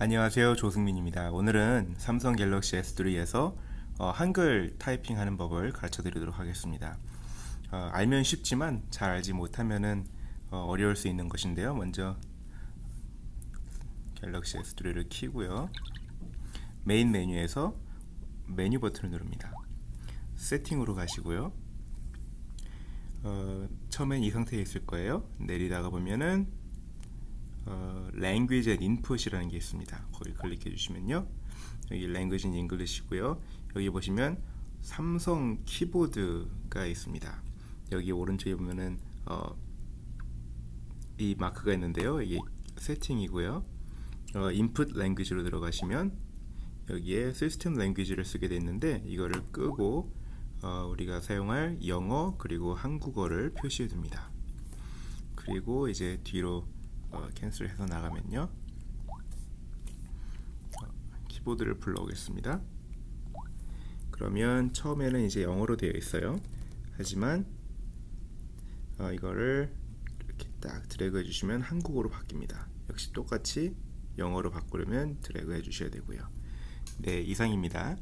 안녕하세요. 조승민입니다. 오늘은 삼성 갤럭시 S3에서 어, 한글 타이핑하는 법을 가르쳐 드리도록 하겠습니다. 어, 알면 쉽지만 잘 알지 못하면 어, 려울수 있는 것인데요. 먼저 갤럭시 S3를 키고요. 메인 메뉴에서 메뉴 버튼을 누릅니다. 세팅으로 가시고요. 어, 처음엔 이 상태에 있을 거예요. 내리다가 보면은 어, Language and Input이라는 게 있습니다. 거기 클릭해 주시면요. 여기 Language and English고요. 여기 보시면 삼성 키보드가 있습니다. 여기 오른쪽에 보면은 어, 이 마크가 있는데요. 이게 세팅이고요. 어, Input Language로 들어가시면 여기에 System Language를 쓰게 됐는데 이거를 끄고 어, 우리가 사용할 영어 그리고 한국어를 표시해 둡니다. 그리고 이제 뒤로 어, 캔슬해서 나가면요. 어, 키보드를 불러오겠습니다. 그러면 처음에는 이제 영어로 되어 있어요. 하지만 어, 이거를 이렇게 딱 드래그 해주시면 한국어로 바뀝니다. 역시 똑같이 영어로 바꾸려면 드래그 해주셔야 되고요. 네 이상입니다